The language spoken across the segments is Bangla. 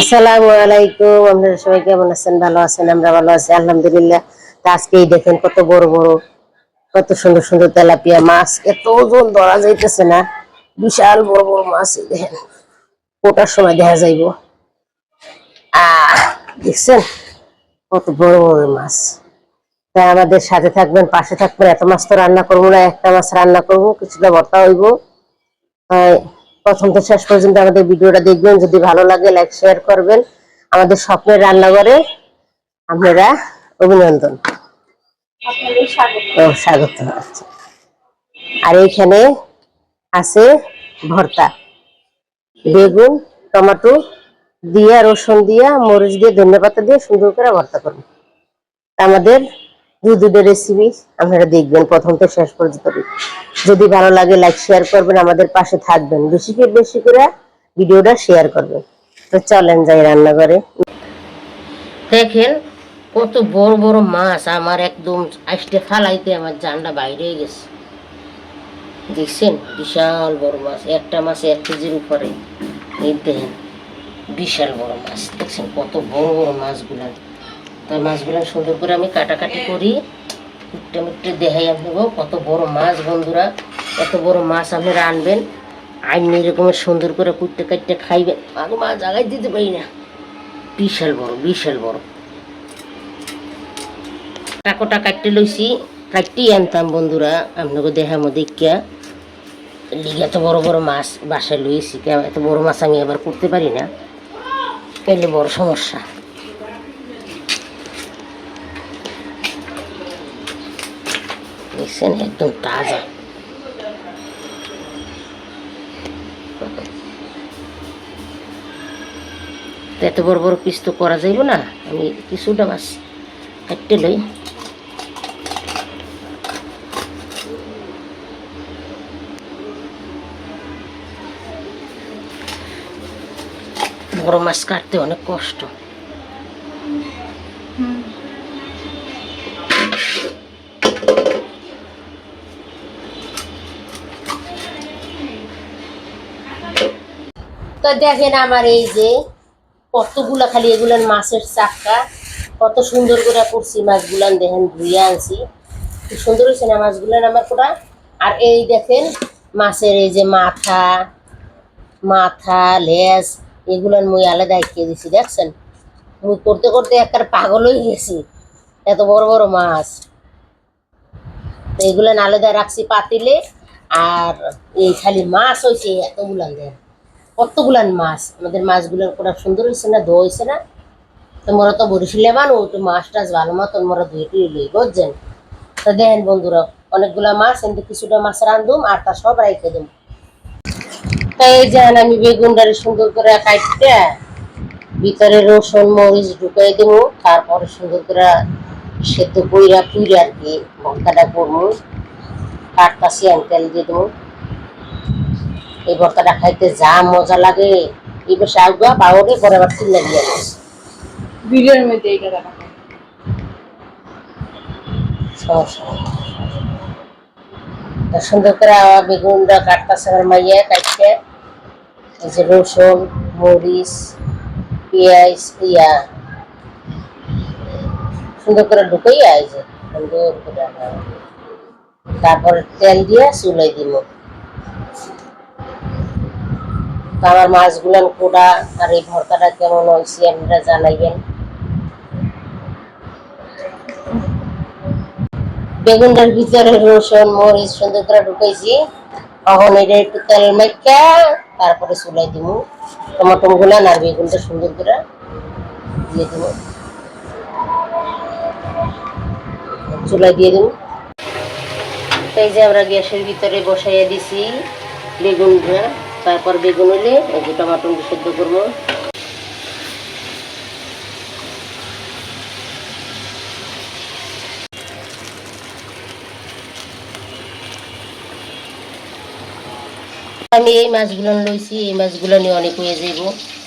আসসালামু আলাইকুম, আপনারা সবাই কেমন আছেন? ভালো আছেন? আমরা ভালো আছি, আলহামদুলিল্লাহ। তা আজকেই দেখেন কত বড় বড়, কত সুন্দর সুন্দর তেলাপিয়া মাছ। এত ওজন ধরা যাইতেছে না। বিশাল বড় বড় মাছ দেখেন। কোটার সময় দেখা যাইব। আহ, দেখছেন? কত বড় বড় মাছ। তাই আমাদের সাথে থাকবেন, পাশে থাকবেন। এত মাছ তো রান্না করব না, একটা মাছ রান্না করব, কিছুটা ভর্তা হইব। তাই প্রথম তো শেষ পর্যন্ত আমাদের ভিডিওটা দেখবেন। যদি ভালো লাগে লাইক শেয়ার করবেন। আমাদের স্বপ্নের রান্নাঘরে আপনারা অভিনন্দন। স্বাগত। ও স্বাগত। আর এইখানে আছে ভর্তা। বেগুন টমেটো দিয়া রসুন দিয়া মরিচ দিয়ে ধনে পাতা দিয়ে সুন্দর করে ভর্তা করব। আমাদের দু রেসিপি আপনারা দেখবেন। প্রথম থেকে শেষ পর্যন্ত যদি ভালো লাগে লাইক শেয়ার করবেন, আমাদের পাশে থাকবেন। বেশি করে বেশি করে ভিডিওটা শেয়ার করবেন। তো চলেন যাই রান্নাঘরে। দেখেন, কত বড় বড় মাছ আমার একদম আইসটে ফালাইতে আমার জানটা বাইরে গেছে। দেখছেন? বিশাল বড় মাছ। একটা মাছ এক কেজির উপরে। দেখেন, বিশাল বড় মাছ। দেখছেন কত বড় বড় মাছগুলা। তাই মাছগুলো সুন্দর করে আমি কাটাকাটি করি। মুটে মুটে দেখাই আপনাকে, কত বড় মাছ বন্ধুরা এত বড় মাছ আপনারা আনবেন। আইনি এরকমের সুন্দর করে কুটতে কাটতে খাইবেন। আগে মাছ জাগাই দিতে পারি না। বিশাল বড় বিশাল বড়। টাকোটা কাটতে লইছি, কাটতেই আনতাম বন্ধুরা, আপনাকে দেখার মধ্যে কিয়া লিগে এত বড় বড় মাছ বাসায় লইছি, এত বড় মাছ আমি আবার করতে পারি না। পেলে বড় সমস্যা। দেখছেন একদম তাজা এত বড় বড় পিস তো করা যাইব না আমি কিছুটা মাছ কাটতে লই বড় মাছ কাটতে অনেক কষ্ট তো দেখেন আমার এই যে কতগুলা খালি এগুলান মাছের চাক্কা, কত সুন্দর করে করছি মাছগুলান দেখেন ধুয়ে আনছি। কি সুন্দর হয়েছে না মাছগুলান আমার পুরা? আর এই দেখেন মাছের এই যে মাথা মাথা, লেজ এগুলান মুই আলাদা এঁকে দিছি, দেখছেন? মুই করতে করতে একটা পাগল হয়ে গেছি। এত বড় বড় মাছ। এগুলান আলাদা রাখছি পাতিলে, আর এই খালি মাছ হয়েছে এতগুলান দেন কতগুলান মাছ? আমাদের মাছগুলোর পুরো সুন্দর হয়েছে না ধো হয়েছে না? তোমরা তো বরিশালে বানো তো মাছ টাছ ভালো মতো তোমরা ধুয়ে টুয়ে লই, বুঝছেন? তো দেখেন বন্ধুরা, অনেকগুলা মাছ, কিন্তু কিছুটা মাছ রান্ধুম আর তা সব রাইখে দেব তো এই যেন আমি বেগুনটারে সুন্দর করে কাটতে ভিতরে রসুন, মরিচ ঢুকাই দেবো তারপরে সুন্দর করে সেদ্ধ কইরা পুইরা আর কি, ভর্তাটা করব কাটতাছি আমি তেল দিয়ে দেবো এই ভর্তাটা খাইতে যা মজা লাগে। এই বেশি আগুয়া পাওয়ারে পরে আবার চিল্লা দিয়ে আসে ভিডিওর মধ্যে এইটা দেখা সমস্যা সুন্দর করে আমার বেগুনটা কাটতেছে আমার মাইয়া কাটতে। এই যে রসুন মরিচ পেঁয়াজ ইয়া। সুন্দর করে ঢুকাইয়া এই যে সুন্দর করে তারপরে তেল দিয়ে চুলাই দিব তা আমার মাছগুলান কোড়া আর এই ভর্তাটা কেমন হয়েছে আপনারা জানাইবেন। বেগুনটার ভিতরে রসুন, মরিচ সুন্দর করে ঢুকাইছি। এখন এটা একটু তেল মাইকা তারপরে চুলাই দিব টমাটো গুলান আর বেগুনটা সুন্দর করে দিয়ে দিব চুলাই দিয়ে দিব এই যে আমরা গ্যাসের ভিতরে বসাইয়া দিছি বেগুনটা। তারপর বেগুন হলে এই যে টমাটো সেদ্ধ করব। আমি এই মাছগুলো লইছি, এই মাছগুলো নিয়ে অনেক হয়ে যাইব।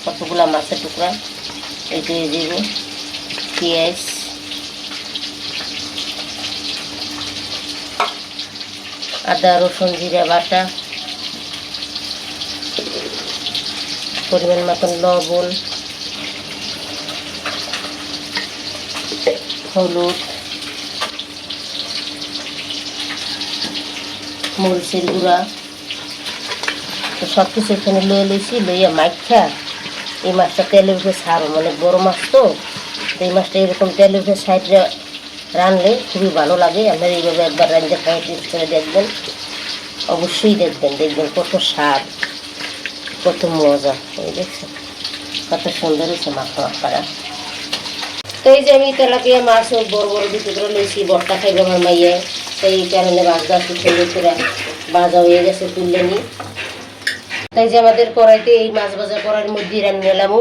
কতগুলা মাছের টুকরা এইটা হয়ে যাইব পেঁয়াজ। আদা, রসুন, জিরা, বাটা। পরিমাণ মতন লবণ, হলুদ, মরিচের গুঁড়া। তো সব কিছু এখানে লয়ে লইছি, লইয়া মাইখা এই মাছটা তেলের উপরে সারো মানে বড় মাছ তো এই মাছটা এরকম তেলের উপরে সাইডে রানলে খুবই ভালো লাগে। আপনারা এইভাবে একবার রান্না খাই টেস্ট করে দেখবেন। অবশ্যই দেখবেন দেখবেন কত স্বাদ। কত মজা, এই দেখছেন, কত সুন্দর হয়েছে মাখা মাখারা তো এই যে আমি তেলাপিয়া মাছ বড় বড় দুটো করে লইছি, বর্তা খাইবে আমার মাইয়ে, সেই কারণে একটু সুন্দর করে ভাজা হয়ে গেছে তুললে নি তাই যে আমাদের কড়াইতে এই মাছ ভাজা করার মধ্যে রান্না নিলামও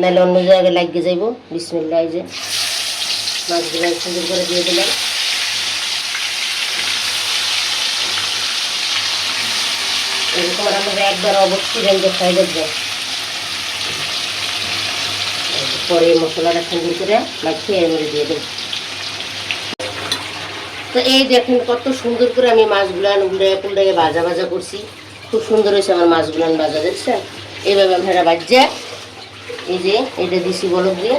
নাহলে অন্য জায়গায় লাগিয়ে যাইব। বিসমিল্লা এই যে মাছগুলো সুন্দর করে দিয়ে দিলাম। এরকম রান্না একবার অবশ্যই রান্না খাই দেখবেন পরে মশলাটা সুন্দর করে মাখিয়ে এর মধ্যে দিয়ে দেবো। তো এই দেখেন, কত সুন্দর করে আমি মাছগুলো উল্টে পুল্টে ভাজা ভাজা করছি। খুব সুন্দর হয়েছে আমার মাছগুলো ভাজা, দেখছেন? এইভাবে আমরা বাজ্যা এই যে, এটা দিছি বলক দিয়ে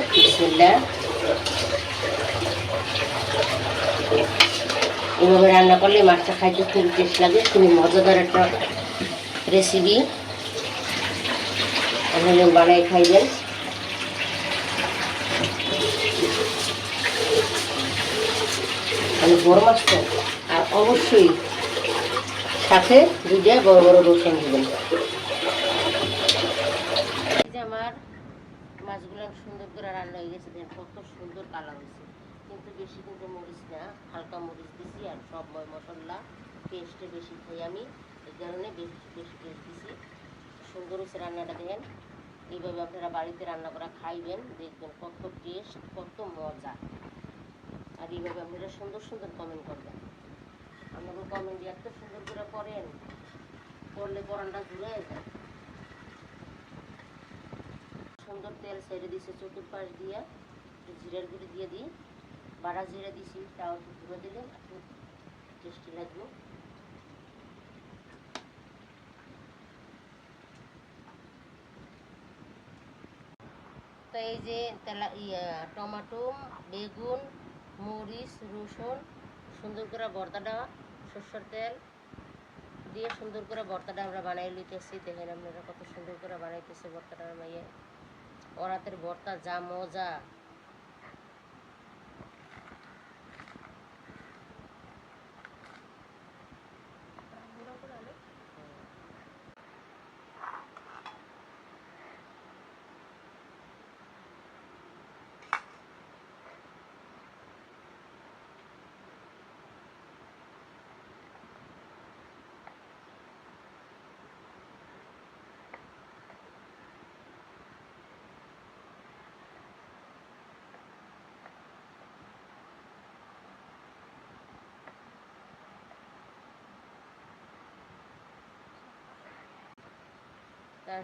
এইভাবে রান্না করলে মাছটা খাইতে খুব টেস্ট লাগে, খুবই মজাদার একটা রেসিপি আপনারা বানাই খাইবেন আমি বড় মাছ আর অবশ্যই সাথে দুইটা বড় বড় রসুন দিবেন। আমার মাছগুলো সুন্দর করে রান্না হয়ে গেছে কত সুন্দর কালার হয়েছে। কিন্তু বেশি কিন্তু মরিচ না, হালকা মরিচ দিছি আর সব মশলা পেস্টে বেশি খাই আমি। এই কারণে বেশি বেশি পেস্ট দিছি। সুন্দর হয়েছে রান্নাটা, দেখেন। এইভাবে আপনারা বাড়িতে রান্না করা খাইবেন, দেখবেন কত টেস্ট কত মজা। আর এইভাবে আপনারা সুন্দর সুন্দর কমেন্ট করবেন। আপনাদের কমেন্ট এত সুন্দর করে করেন। করলে পরানটা ঘুরে যায়। সুন্দর তেল ছেড়ে দিছে চতুর্পাশ দিয়ে। একটু জিরার গুঁড়ি দিয়ে দিই। বাড়া জিরা দিছি, তাও একটু ঘুরে দিলে একটু টেস্টি লাগবে। তো এই যে তেলা, ইয়া, টমাটো, বেগুন, মরিচ, রসুন, সুন্দর করে ভর্তাটা সরষের তেল দিয়ে সুন্দর করে ভর্তাটা আমরা বানাই লইতেছি। দেখেন আপনারা কত সুন্দর করে বানাইতেছে ভর্তাটা মাইয়ে। ওরাতের ভর্তা যা মজা।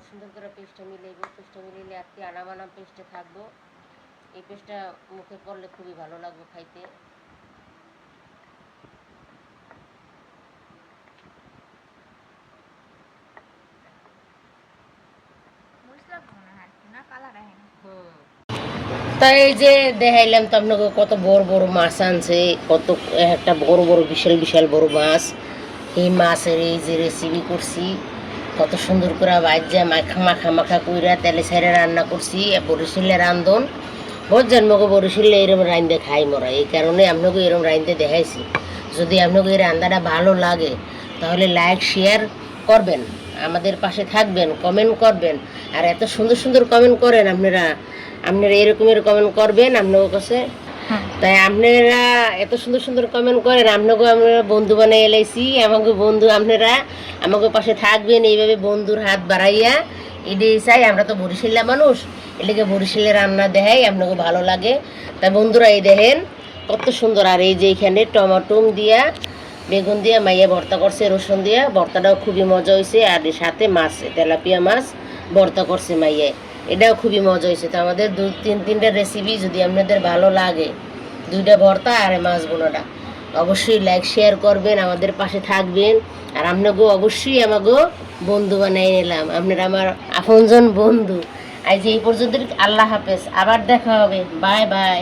সুন্দর করে পেস্টটা মিলাইব পেস্টটা মিলাইলে আর কি আনাম আনাম পেস্টে থাকব। এই পেস্টটা মুখে করলে খুবই ভালো লাগবে খাইতে। তাই এই যে দেখাইলাম তো আপনাকে কত বড় বড় মাছ আনছে কত একটা বড় বড় বিশাল বিশাল বড় মাছ। এই মাছের এই যে রেসিপি করছি কত সুন্দর করে বাজ্যা মাখা মাখা মাখা কইরা তেলে সাইরে রান্না করছি বরিশালে রান্ধন। বুঝছেন মগে বরিশালে এরকম রান্ধে খাই মরা, এই কারণে আপনাকে এরকম রান্ধতে দেখাইছি। যদি আপনাকে এই রান্নাটা ভালো লাগে, তাহলে লাইক, শেয়ার করবেন, আমাদের পাশে থাকবেন, কমেন্ট করবেন। আর এত সুন্দর সুন্দর কমেন্ট করেন আপনারা আপনারা এরকমের কমেন্ট করবেন, আপনাদের কাছে তাই আপনারা এত সুন্দর সুন্দর কমেন্ট করেন আপনাকে আমরা বন্ধু বানাই এলাইছি আমাকে বন্ধু, আপনারা আমাকে পাশে থাকবেন, এইভাবে বন্ধুর হাত বাড়াইয়া এটাই চাই, আমরা তো বরিশাল্লা মানুষ, এটাকে বরিশালের রান্না দেখাই আপনাকে ভালো লাগে। তাই বন্ধুরা, এই দেখেন, কত সুন্দর, আর এই যে এখানে টমাটোম দিয়া, বেগুন দিয়া মাইয়া ভর্তা করছে, রসুন দিয়া, ভর্তাটাও খুবই মজা হয়েছে আর সাথে মাছ, তেলাপিয়া মাছ ভর্তা করছে মাইয়ায় এটাও খুবই মজা হয়েছে। তো আমাদের দু, তিন, তিনটা রেসিপি যদি আপনাদের ভালো লাগে, দুইটা ভর্তা আর মাছ বোনাটা, অবশ্যই লাইক শেয়ার করবেন, আমাদের পাশে থাকবেন। আর আপনাকেও অবশ্যই আমাকেও বন্ধু বানাই নিলাম। আপনারা আমার আপনজন বন্ধু। আজ এই পর্যন্ত আল্লাহ হাফেজ। আবার দেখা হবে। Bye bye.